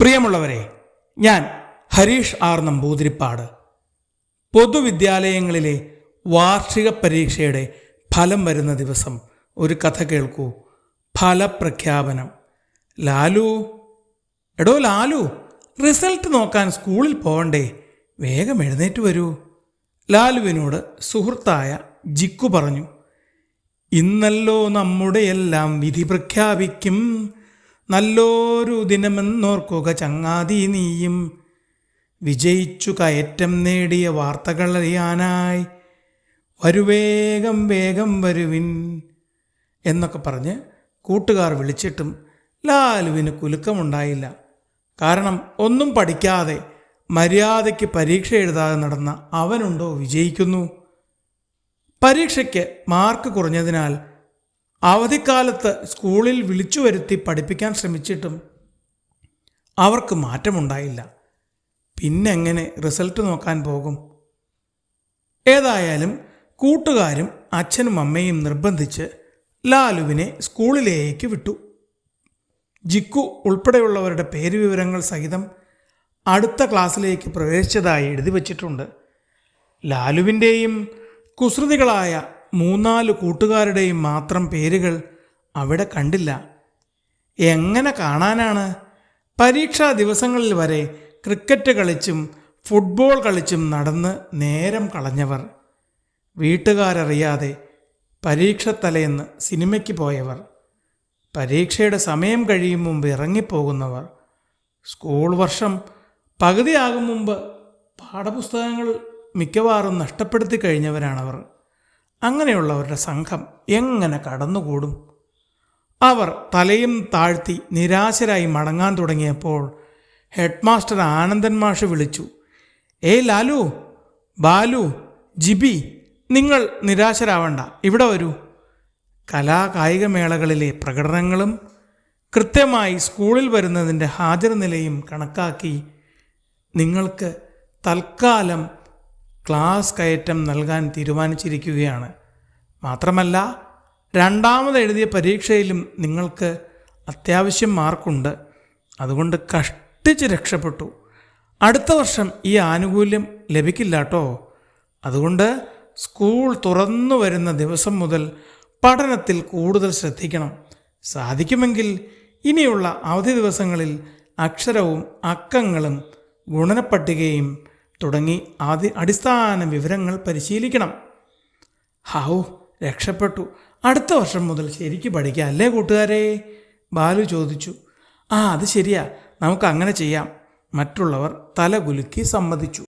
പ്രിയമുള്ളവരെ ഞാൻ ഹരീഷ് ആർ നമ്പൂതിരിപ്പാട്. പൊതുവിദ്യാലയങ്ങളിലെ വാർഷിക പരീക്ഷയുടെ ഫലം വരുന്ന ദിവസം ഒരു കഥ കേൾക്കൂ. ഫലപ്രഖ്യാപനം. ലാലു എടോ ലാലു റിസൾട്ട് നോക്കാൻ സ്കൂളിൽ പോകണ്ടേ വേഗം എഴുന്നേറ്റ് വരൂ. ലാലുവിനോട് സുഹൃത്തായ ജിക്കു പറഞ്ഞു ഇന്നല്ലോ നമ്മുടെ എല്ലാം വിധി പ്രഖ്യാപിക്കും. നല്ലൊരു ദിനമെന്നോർക്കുക ചങ്ങാതി നീയും. വിജയിച്ചു കയറ്റം നേടിയ വാർത്തകൾ അറിയാനായി വരുവേഗം വേഗം വരുവിൻ എന്നൊക്കെ പറഞ്ഞ് കൂട്ടുകാർ വിളിച്ചിട്ടും ലാലുവിന് കുലുക്കമുണ്ടായില്ല. കാരണം ഒന്നും പഠിക്കാതെ മര്യാദയ്ക്ക് പരീക്ഷ എഴുതാതെ നടന്ന അവനുണ്ടോ വിജയിക്കുന്നു? പരീക്ഷയ്ക്ക് മാർക്ക് കുറഞ്ഞതിനാൽ അവധിക്കാലത്ത് സ്കൂളിൽ വിളിച്ചു വരുത്തി പഠിപ്പിക്കാൻ ശ്രമിച്ചിട്ടും അവർക്ക് മാറ്റമുണ്ടായില്ല. പിന്നെങ്ങനെ റിസൾട്ട് നോക്കാൻ പോകും? ഏതായാലും കൂട്ടുകാരും അച്ഛനും അമ്മയും നിർബന്ധിച്ച് ലാലുവിനെ സ്കൂളിലേക്ക് വിട്ടു. ജിക്കു ഉൾപ്പെടെയുള്ളവരുടെ പേരുവിവരങ്ങൾ സഹിതം അടുത്ത ക്ലാസ്സിലേക്ക് പ്രവേശിച്ചതായി എഴുതി വച്ചിട്ടുണ്ട്. ലാലുവിന്റെയും കുസൃതികളായ മൂന്നാൽ കൂട്ടുകാരുടെയും മാത്രം പേരുകൾ അവിടെ കണ്ടില്ല. എങ്ങനെ കാണാനാണ്? പരീക്ഷാ ദിവസങ്ങളിൽ വരെ ക്രിക്കറ്റ് കളിച്ചും ഫുട്ബോൾ കളിച്ചും നടന്ന് നേരം കളഞ്ഞവർ. വീട്ടുകാരറിയാതെ പരീക്ഷ തലേന്ന് സിനിമയ്ക്ക് പോയവർ. പരീക്ഷയുടെ സമയം കഴിയും മുമ്പ് ഇറങ്ങിപ്പോകുന്നവർ. സ്കൂൾ വർഷം പകുതിയാകും മുമ്പ് പാഠപുസ്തകങ്ങൾ മിക്കവാറും നഷ്ടപ്പെടുത്തി കഴിഞ്ഞവരാണവർ. അങ്ങനെയുള്ളവരുടെ സംഘം എങ്ങനെ കടന്നുകൂടും? അവർ തലയും താഴ്ത്തി നിരാശരായി മടങ്ങാൻ തുടങ്ങിയപ്പോൾ ഹെഡ് മാസ്റ്റർ ആനന്ദൻ മാഷ് വിളിച്ചു ഏയ് ലാലു ബാലു ജിബി നിങ്ങൾ നിരാശരാവണ്ട ഇവിടെ വരൂ. കലാകായിക മേളകളിലെ പ്രകടനങ്ങളും കൃത്യമായി സ്കൂളിൽ വരുന്നതിന്റെ ഹാജർ നിലയും കണക്കാക്കി നിങ്ങൾക്ക് തൽക്കാലം ക്ലാസ് കയറ്റം നൽകാൻ തീരുമാനിച്ചിരിക്കുകയാണ്. മാത്രമല്ല രണ്ടാമത് എഴുതിയ പരീക്ഷയിലും നിങ്ങൾക്ക് അത്യാവശ്യം മാർക്കുണ്ട്. അതുകൊണ്ട് കഷ്ടിച്ച് രക്ഷപ്പെട്ടു. അടുത്ത വർഷം ഈ ആനുകൂല്യം ലഭിക്കില്ല കേട്ടോ. അതുകൊണ്ട് സ്കൂൾ തുറന്നു വരുന്ന ദിവസം മുതൽ പഠനത്തിൽ കൂടുതൽ ശ്രദ്ധിക്കണം. സാധിക്കുമെങ്കിൽ ഇനിയുള്ള അവധി ദിവസങ്ങളിൽ അക്ഷരവും അക്കങ്ങളും ഗുണനപ്പട്ടികയും തുടങ്ങി ആദ്യ അടിസ്ഥാന വിവരങ്ങൾ പരിശീലിക്കണം. ഹൗ രക്ഷപ്പെട്ടു. അടുത്ത വർഷം മുതൽ ശരിക്ക് പഠിക്കാം അല്ലേ കൂട്ടുകാരെ? ബാലു ചോദിച്ചു. ആ അത് ശരിയാ. നമുക്ക് അങ്ങനെ ചെയ്യാം. മറ്റുള്ളവർ തലകുലുക്കി സമ്മതിച്ചു.